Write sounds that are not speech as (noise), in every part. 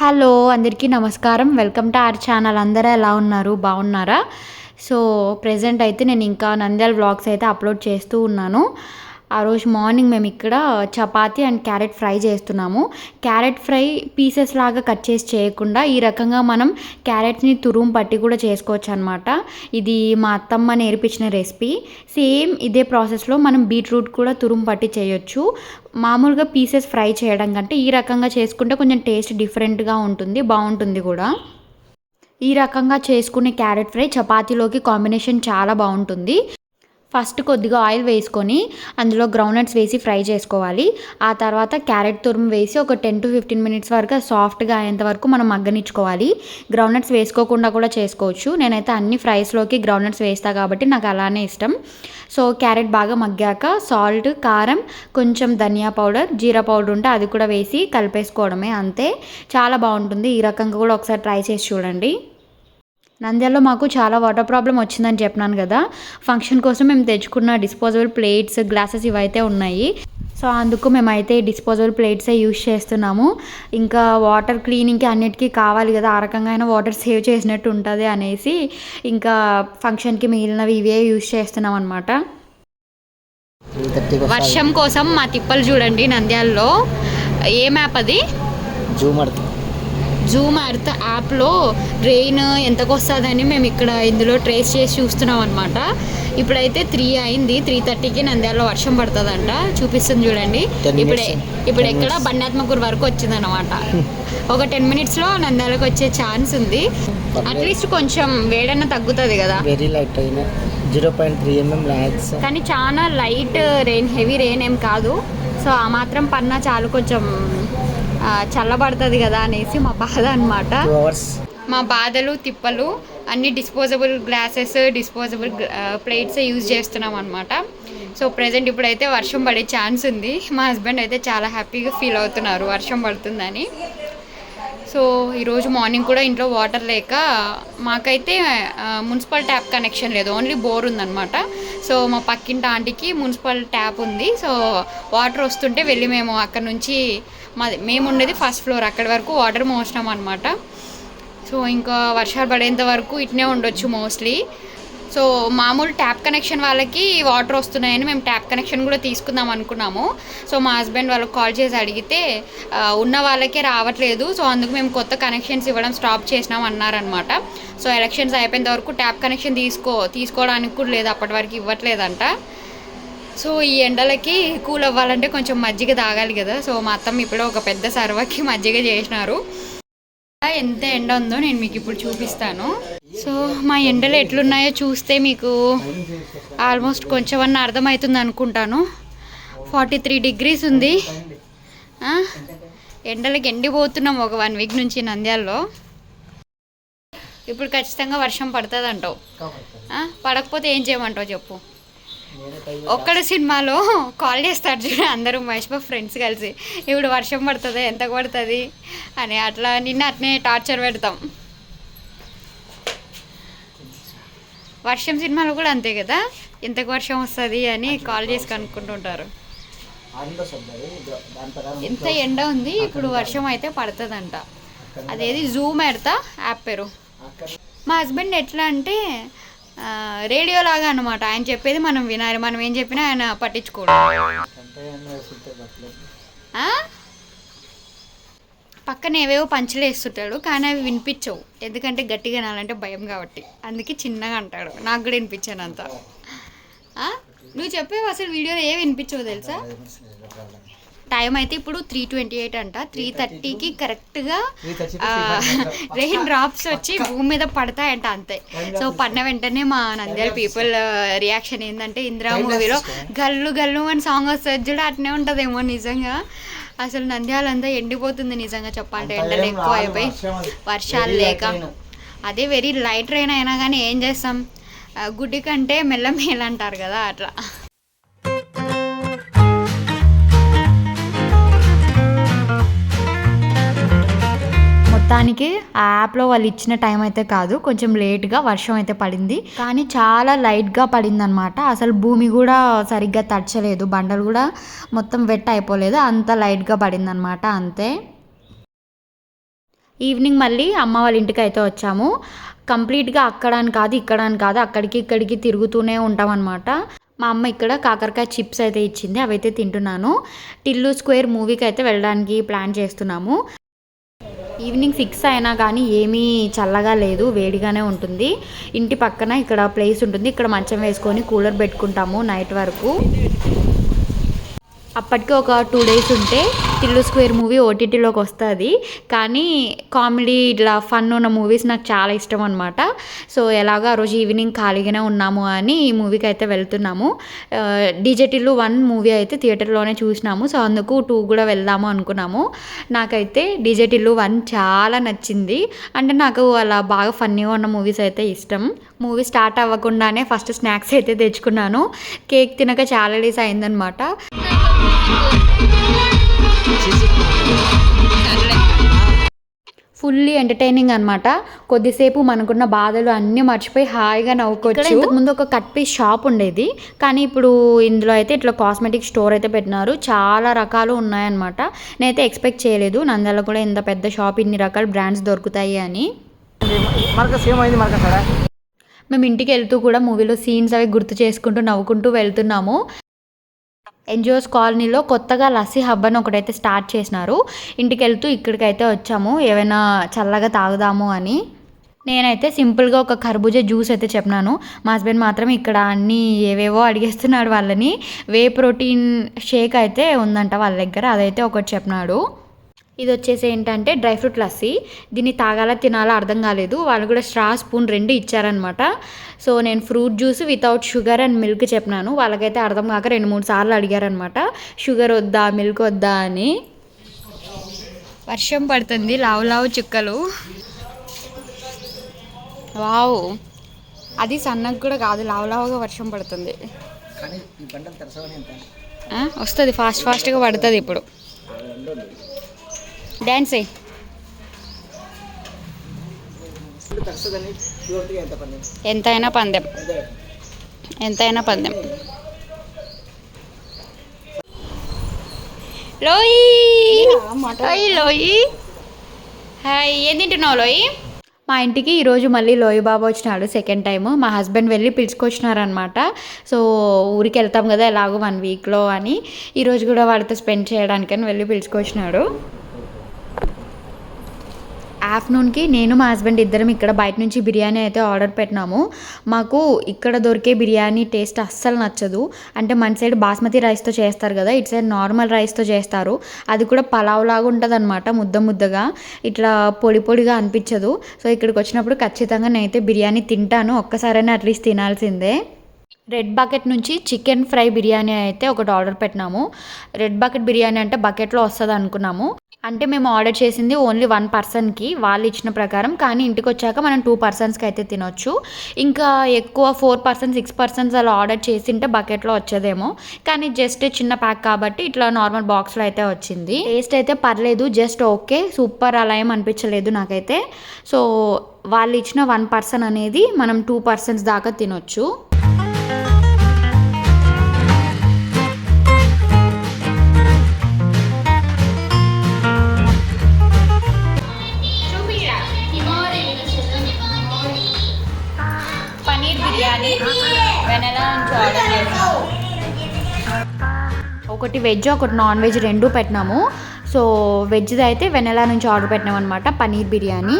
Hello అందరికీ నమస్కారం. Welcome to our channel. అందరూ ఎలా ఉన్నారు? బాగున్నారా? సో ప్రజెంట్ అయితే నేను ఇంకా నంద్యాల వ్లాగ్స్ అయితే అప్లోడ్ చేస్తూ ఉన్నాను. ఆ రోజు మార్నింగ్ మేము ఇక్కడ చపాతీ అండ్ క్యారెట్ ఫ్రై చేస్తున్నాము. క్యారెట్ ఫ్రై పీసెస్ లాగా కట్ చేసి చేయకుండా ఈ రకంగా మనం క్యారెట్స్ని తురుము పట్టి కూడా చేసుకోవచ్చు అనమాట ఇది మా అత్తమ్మ నేర్పించిన రెసిపీ. సేమ్ ఇదే ప్రాసెస్లో మనం బీట్రూట్ కూడా తురుము పట్టి చేయొచ్చు. మామూలుగా పీసెస్ ఫ్రై చేయడం కంటే ఈ రకంగా చేసుకుంటే కొంచెం టేస్ట్ డిఫరెంట్గా ఉంటుంది బాగుంటుంది కూడా. ఈ రకంగా చేసుకునే క్యారెట్ ఫ్రై చపాతీలోకి కాంబినేషన్ చాలా బాగుంటుంది. ఫస్ట్ కొద్దిగా ఆయిల్ వేసుకొని అందులో గ్రౌండ్నట్స్ వేసి ఫ్రై చేసుకోవాలి. ఆ తర్వాత క్యారెట్ తురుము వేసి ఒక టెన్ టు ఫిఫ్టీన్ మినిట్స్ వరకు సాఫ్ట్గా అయ్యేంత వరకు మనం మగ్గనిచ్చుకోవాలి. గ్రౌండ్నట్స్ వేసుకోకుండా కూడా చేసుకోవచ్చు. నేనైతే అన్ని ఫ్రైస్లోకి గ్రౌండ్నట్స్ వేస్తా కాబట్టి నాకు అలానే ఇష్టం. సో క్యారెట్ బాగా మగ్గాక సాల్ట్ కారం కొంచెం ధనియా పౌడర్ జీరా పౌడర్ ఉంటే అది కూడా వేసి కలిపేసుకోవడమే అంతే. చాలా బాగుంటుంది. ఈ రకంగా కూడా ఒకసారి ట్రై చేసి చూడండి. నంద్యాలలో మాకు చాలా వాటర్ ప్రాబ్లం వచ్చిందని చెప్పినాను కదా. ఫంక్షన్ కోసం మేము తెచ్చుకున్న డిస్పోజబుల్ ప్లేట్స్ గ్లాసెస్ ఇవైతే ఉన్నాయి. సో అందుకు మేమైతే డిస్పోజబుల్ ప్లేట్సే యూజ్ చేస్తున్నాము. ఇంకా వాటర్ క్లీనింగ్కి అన్నిటికీ కావాలి కదా. ఆ రకంగా అయినా వాటర్ సేవ్ చేసినట్టు ఉంటుంది అనేసి ఇంకా ఫంక్షన్కి మిగిలినవి ఇవే యూజ్ చేస్తున్నాం అనమాట వర్షం కోసం మా తిప్పలు చూడండి నంద్యాలలో. ఏ మ్యాప్ అది? జూమ్ జూమ్ ఎర్త్ యాప్లో రెయిన్ ఎంతకు వస్తుందని మేము ఇక్కడ ఇందులో ట్రేస్ చేసి చూస్తున్నాం అనమాట ఇప్పుడైతే త్రీ అయింది. త్రీ థర్టీకి నంద్యాలలో వర్షం పడుతుందంట. చూపిస్తుంది చూడండి. 10 ఇప్పుడే. ఇప్పుడు 10 ఎక్కడ. బండాత్మకూరు వరకు వచ్చిందనమాట (laughs) ఒక టెన్ మినిట్స్లో నంద్యాలకు వచ్చే ఛాన్స్ ఉంది. అట్లీస్ట్ కొంచెం వేడన్న తగ్గుతుంది కదా. వెరీ లైట్ అయిన. జీరో పాయింట్ త్రీ ఎంఎం ల్యాక్స్ కానీ చాలా లైట్ రెయిన్ హెవీ రెయిన్ ఏం కాదు. సో ఆ మాత్రం పన్నా చాలు కొంచెం చల్లబడుతుంది కదా అనేసి మా బాధ అనమాట మా బాధలు తిప్పలు అన్ని disposable glasses disposable plates use చేస్తున్నాం అనమాట సో ప్రజెంట్ ఇప్పుడైతే వర్షం పడే ఛాన్స్ ఉంది. మా హస్బెండ్ అయితే చాలా హ్యాపీగా ఫీల్ అవుతున్నారు వర్షం పడుతుందని. సో ఈరోజు మార్నింగ్ కూడా ఇంట్లో వాటర్ లేక మాకైతే మున్సిపల్ ట్యాప్ కనెక్షన్ లేదు. ఓన్లీ బోర్ ఉందన్నమాట. సో మా పక్కింటి ఆంటీకి మున్సిపల్ ట్యాప్ ఉంది. సో వాటర్ వస్తుంటే వెళ్ళి మేము అక్కడ నుంచి మాది మేము ఉండేది ఫస్ట్ ఫ్లోర్ అక్కడి వరకు వాటర్ మోసినాం అనమాట సో ఇంకా వర్షాలు పడేంత వరకు ఇట్నే ఉండొచ్చు మోస్ట్లీ. సో మామూలు ట్యాప్ కనెక్షన్ వాళ్ళకి వాటర్ వస్తున్నాయని మేము ట్యాప్ కనెక్షన్ కూడా తీసుకుందాం అనుకున్నాము. సో మా హస్బెండ్ వాళ్ళకి కాల్ చేసి అడిగితే ఉన్న వాళ్ళకే రావట్లేదు. సో అందుకు మేము కొత్త కనెక్షన్స్ ఇవ్వడం స్టాప్ చేసినాం అన్నారనమాట సో ఎలక్షన్స్ అయిపోయేంత వరకు ట్యాప్ కనెక్షన్ తీసుకో తీసుకోవడానికి కూడా లేదు అప్పటి వరకు ఇవ్వట్లేదంట. సో ఈ ఎండలకి కూల్ అవ్వాలంటే కొంచెం మజ్జిగ తాగాలి కదా. సో మా అత్తమ్మ ఇప్పుడు ఒక పెద్ద సర్వకి మజ్జిగ చేసినారు. ఎంత ఎండ ఉందో నేను మీకు ఇప్పుడు చూపిస్తాను. సో మా ఎండలు ఎట్లున్నాయో చూస్తే మీకు ఆల్మోస్ట్ కొంచెం అన్న అర్థమవుతుంది అనుకుంటాను. ఫార్టీ త్రీ డిగ్రీస్ ఉంది. ఎండలకి ఎండిపోతున్నాం ఒక వన్ వీక్ నుంచి నంద్యాలలో. ఇప్పుడు ఖచ్చితంగా వర్షం పడుతుంది అంటావు పడకపోతే ఏం చేయమంటావు చెప్పు. ఒక్కడ సినిమాలో కాల్ చేస్తారు చూడ అందరూ మహేష్ బాబు ఫ్రెండ్స్ కలిసి. ఇప్పుడు వర్షం పడుతుంది? ఎంత పడుతుంది అని అట్లా నిన్న అట్నే టార్చర్ పెడతాం. వర్షం సినిమాలో కూడా అంతే కదా? ఎంతకు వర్షం వస్తుంది అని కాల్ చేసి కనుక్కుంటుంటారు. ఎంత ఎండ ఉంది ఇప్పుడు వర్షం అయితే పడుతుందంట. అదేది? జూమ్ ఎడతా యాప్ పేరు. మా హస్బెండ్ ఎట్లా అంటే రేడియో లాగా అనమాట ఆయన చెప్పేది మనం వినాలి. మనం ఏం చెప్పినా ఆయన పట్టించుకోడు? పక్కన ఏవేవో పంచులు వేస్తుంటాడు కానీ అవి వినిపించవు. ఎందుకంటే గట్టిగా వినాలంటే భయం కాబట్టి. అందుకే చిన్నగా అంటాడు. నాకు కూడా వినిపించాను అంత? నువ్వు చెప్పేవి అసలు వీడియోలో ఏ వినిపించవు తెలుసా? టైం అయితే ఇప్పుడు త్రీ ట్వంటీ ఎయిట్ అంట త్రీ థర్టీకి కరెక్ట్గా రెయిన్ డ్రాప్స్ వచ్చి భూమి మీద పడతాయంట అంతే. సో పడిన వెంటనే మా నంద్యాల పీపుల్ రియాక్షన్ ఏంటంటే ఇందిరా మూవీలో గల్లు గల్లు అని సాంగ్ వస్తుంది చూడ అట్నే ఉంటుందేమో నిజంగా. అసలు నంద్యాల అంతా ఎండిపోతుంది నిజంగా చెప్పాలంటే ఎండలు ఎక్కువ అయిపోయి వర్షాలు లేక. అదే వెరీ లైట్ రైన్ అయినా కానీ ఏం చేస్తాం? గుడ్డి కంటే మెల్ల మేలు అంటారు కదా అట్లా. మొత్తానికి ఆ యాప్లో వాళ్ళు ఇచ్చిన టైం అయితే కాదు కొంచెం లేట్గా వర్షం అయితే పడింది. కానీ చాలా లైట్గా పడింది అనమాట అసలు భూమి కూడా సరిగ్గా తడచలేదు బండలు కూడా మొత్తం వెట్ అయిపోలేదు అంత లైట్గా పడింది అనమాట అంతే. ఈవినింగ్ మళ్ళీ అమ్మ వాళ్ళ ఇంటికి అయితే వచ్చాము. కంప్లీట్గా అక్కడ అని కాదు ఇక్కడ అని కాదు అక్కడికి ఇక్కడికి తిరుగుతూనే ఉంటాం అనమాట మా అమ్మ ఇక్కడ కాకరకాయ చిప్స్ అయితే ఇచ్చింది అవైతే తింటున్నాను. టిల్లు స్క్వేర్ మూవీకి అయితే వెళ్ళడానికి ప్లాన్ చేస్తున్నాము. ఈవినింగ్ సిక్స్ అయినా కానీ ఏమీ చల్లగా లేదు వేడిగానే ఉంటుంది. ఇంటి పక్కన ఇక్కడ ప్లేస్ ఉంటుంది. ఇక్కడ మంచం వేసుకొని కూలర్ పెట్టుకుంటాము నైట్ వరకు. అప్పటికి ఒక టూ డేస్ ఉంటే టిల్లు స్క్వేర్ మూవీ ఓటీటీలోకి వస్తుంది. కానీ కామెడీ ఇట్లా ఫన్ ఉన్న మూవీస్ నాకు చాలా ఇష్టం అనమాట సో ఎలాగో ఆ రోజు ఈవినింగ్ ఖాళీగానే ఉన్నాము అని ఈ మూవీకి అయితే వెళ్తున్నాము. డీజే టిల్లు వన్ మూవీ అయితే థియేటర్లోనే చూసినాము. సో అందుకు టూ కూడా వెళ్దాము అనుకున్నాము. నాకైతే డీజే టిల్లు వన్ చాలా నచ్చింది. అంటే నాకు అలా బాగా ఫన్నీగా ఉన్న మూవీస్ అయితే ఇష్టం. మూవీ స్టార్ట్ అవ్వకుండానే ఫస్ట్ స్నాక్స్ అయితే తెచ్చుకున్నాను. కేక్ తినక చాలా డేస్ అయిందనమాట ఫుల్లీ ఎంటర్టైనింగ్ అనమాట కొద్దిసేపు మనకున్న బాధలు అన్నీ మర్చిపోయి హాయిగా నవ్వుకోవచ్చు. ముందు ఒక కట్ పీస్ షాప్ ఉండేది. కానీ ఇప్పుడు ఇందులో అయితే ఇట్లా కాస్మెటిక్ స్టోర్ అయితే పెట్టినారు. చాలా రకాలు ఉన్నాయన్నమాట. నేనైతే ఎక్స్పెక్ట్ చేయలేదు. నంద్యాల కూడా ఇంత పెద్ద షాప్ ఇన్ని రకాల బ్రాండ్స్ దొరుకుతాయి అని. మేము ఇంటికి వెళ్తూ కూడా మూవీలో సీన్స్ అవి గుర్తు చేసుకుంటూ నవ్వుకుంటూ వెళ్తున్నాము. ఎన్జిఓస్ కాలనీలో కొత్తగా లస్సీ హబ్ అని ఒకటైతే స్టార్ట్ చేసినారు. ఇంటికి వెళ్తూ ఇక్కడికైతే వచ్చాము. ఏమైనా చల్లగా తాగుదాము అని. నేనైతే సింపుల్గా ఒక కర్బూజా జ్యూస్ అయితే చెప్పినాను. మా హస్బెండ్ మాత్రం ఇక్కడ అన్నీ ఏవేవో అడిగేస్తున్నాడు వాళ్ళని. వే ప్రోటీన్ షేక్ అయితే ఉందంట వాళ్ళ దగ్గర. అదైతే ఒకటి చెప్పినాడు. ఇది వచ్చేసి ఏంటంటే డ్రై ఫ్రూట్ లస్సీ. దీన్ని తాగాలా తినాలా అర్థం కాలేదు. వాళ్ళు కూడా స్ట్రా స్పూన్ రెండు ఇచ్చారనమాట సో నేను fruit juice without sugar and milk చెప్పినాను. వాళ్ళకైతే అర్థం కాక రెండు మూడు సార్లు అడిగారనమాట షుగర్ వద్దా మిల్క్ వద్దా అని. వర్షం పడుతుంది. లావు లావు చుక్కలు. వావ్. అది సన్నకు కూడా కాదు. లావు లావుగా వర్షం పడుతుంది. వస్తుంది. ఫాస్ట్ ఫాస్ట్గా పడుతుంది ఇప్పుడు. డ్యాన్స్ అయ్యి ఎంత ఎంతైనా పందెం. ఎంతైనా పందెం. లోయి. లోయి లోయి. హాయ్ ఏం తింటున్నావు లోయి? మా ఇంటికి ఈరోజు మళ్ళీ లోయి బాబా వచ్చినాడు సెకండ్ టైం మా హస్బెండ్ వెళ్ళి పిలుచుకొచ్చినారనమాట సో ఊరికి వెళ్తాం కదా ఎలాగో వన్ వీక్లో అని. ఈరోజు కూడా వాడితో స్పెండ్ చేయడానికని వెళ్ళి పిలుచుకొచ్చినాడు. ఆఫ్టర్నూన్కి నేను మా హస్బెండ్ ఇద్దరం ఇక్కడ బయట నుంచి బిర్యానీ అయితే ఆర్డర్ పెట్టినాము. మాకు ఇక్కడ దొరికే బిర్యానీ టేస్ట్ అస్సలు నచ్చదు. అంటే మన సైడ్ బాస్మతి రైస్తో చేస్తారు కదా ఇటు సైడ్ నార్మల్ రైస్తో చేస్తారు. అది కూడా పలావ్ లాగా ఉంటుంది అనమాట ముద్ద ముద్దగా. ఇట్లా పొడి పొడిగా అనిపించదు. సో ఇక్కడికి వచ్చినప్పుడు ఖచ్చితంగా నేనైతే బిర్యానీ తింటాను. ఒక్కసారైనా అట్లీస్ట్ తినాల్సిందే. రెడ్ బకెట్ నుంచి చికెన్ ఫ్రై బిర్యానీ అయితే ఒకటి ఆర్డర్ పెట్టినాము. రెడ్ బకెట్ బిర్యానీ అంటే బకెట్లో వస్తుంది అనుకున్నాము అంటే మేము ఆర్డర్ చేసింది ఓన్లీ వన్ పర్సన్కి వాళ్ళు ఇచ్చిన ప్రకారం. కానీ ఇంటికి వచ్చాక మనం టూ పర్సన్స్కి అయితే తినొచ్చు. ఇంకా ఎక్కువ ఫోర్ పర్సన్స్ సిక్స్ పర్సన్స్ అలా ఆర్డర్ చేసింటే బకెట్లో వచ్చేదేమో. కానీ జస్ట్ చిన్న ప్యాక్ కాబట్టి ఇట్లా నార్మల్ బాక్స్లో అయితే వచ్చింది. టేస్ట్ అయితే పర్లేదు జస్ట్ ఓకే సూపర్ అలా ఏం అనిపించలేదు నాకైతే. సో వాళ్ళు ఇచ్చిన వన్ పర్సన్ అనేది మనం టూ పర్సన్స్ దాకా తినొచ్చు. పనీర్ బిర్యానీ వెనలా నుంచి ఆర్డర్ చేసాము ఒకటి వెజ్ ఒకటి నాన్ వెజ్ రెండు పెట్టినాము. సో వెజ్ది అయితే వెనలా నుంచి ఆర్డర్ పెట్టినాం అనమాట పనీర్ బిర్యానీ.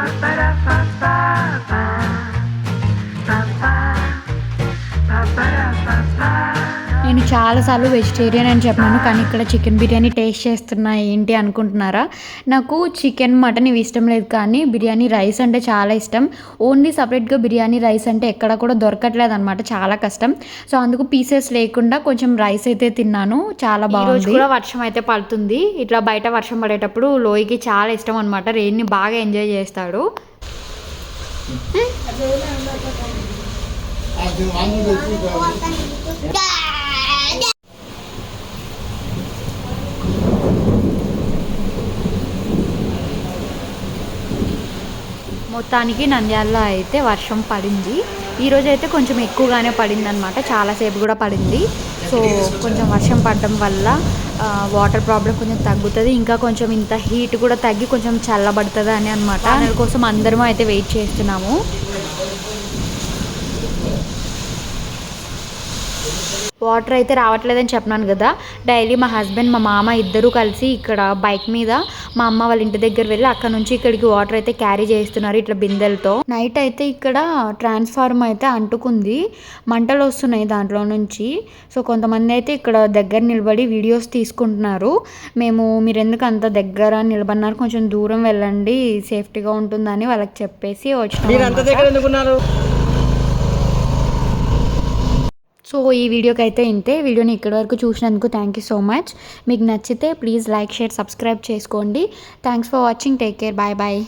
Hasta చాలాసార్లు వెజిటేరియన్ అని చెప్పాను కానీ ఇక్కడ చికెన్ బిర్యానీ టేస్ట్ చేస్తున్నా ఏంటి అనుకుంటున్నారా? నాకు చికెన్ మటన్ ఇవి ఇష్టం లేదు కానీ బిర్యానీ రైస్ అంటే చాలా ఇష్టం. ఓన్లీ సపరేట్గా బిర్యానీ రైస్ అంటే ఎక్కడ కూడా దొరకట్లేదు అనమాట చాలా కష్టం. సో అందుకు పీసెస్ లేకుండా కొంచెం రైస్ అయితే తిన్నాను చాలా బాగుంది. కూడా వర్షం అయితే పడుతుంది. ఇట్లా బయట వర్షం పడేటప్పుడు లోయికి చాలా ఇష్టం అనమాట రెయిన్ని బాగా ఎంజాయ్ చేస్తాడు. మొత్తానికి నంద్యాలలో అయితే వర్షం పడింది. ఈరోజు అయితే కొంచెం ఎక్కువగానే పడింది అనమాట చాలాసేపు కూడా పడింది. సో కొంచెం వర్షం పడడం వల్ల వాటర్ ప్రాబ్లం కొంచెం తగ్గుతుంది. ఇంకా కొంచెం ఇంత హీట్ కూడా తగ్గి కొంచెం చల్లబడుతుంది అని అనమాట దాని కోసం అందరం అయితే వెయిట్ చేస్తున్నాము. వాటర్ అయితే రావట్లేదని చెప్పినాను కదా. డైలీ మా హస్బెండ్ మా మామ ఇద్దరు కలిసి ఇక్కడ బైక్ మీద మా అమ్మ వాళ్ళ ఇంటి దగ్గర వెళ్ళి అక్కడ నుంచి ఇక్కడికి వాటర్ అయితే క్యారీ చేస్తున్నారు ఇట్లా బిందెలతో. నైట్ అయితే ఇక్కడ ట్రాన్స్ఫార్మర్ అయితే అంటుకుంది. మంటలు వస్తున్నాయి దాంట్లో నుంచి. సో కొంతమంది అయితే ఇక్కడ దగ్గర నిలబడి వీడియోస్ తీసుకుంటున్నారు. మేము మీరు ఎందుకు అంత దగ్గర నిలబడినారు? కొంచెం దూరం వెళ్ళండి సేఫ్టీగా ఉంటుందని వాళ్ళకి చెప్పేసి వచ్చిన సో ఈ వీడియోకి అయితే ఇంతే. వీడియోని ఇక్కడి వరకు చూసినందుకు థ్యాంక్ యూ సో మచ్ మీకు నచ్చితే ప్లీజ్ లైక్ షేర్ సబ్స్క్రైబ్ చేసుకోండి. Thanks for watching take care bye bye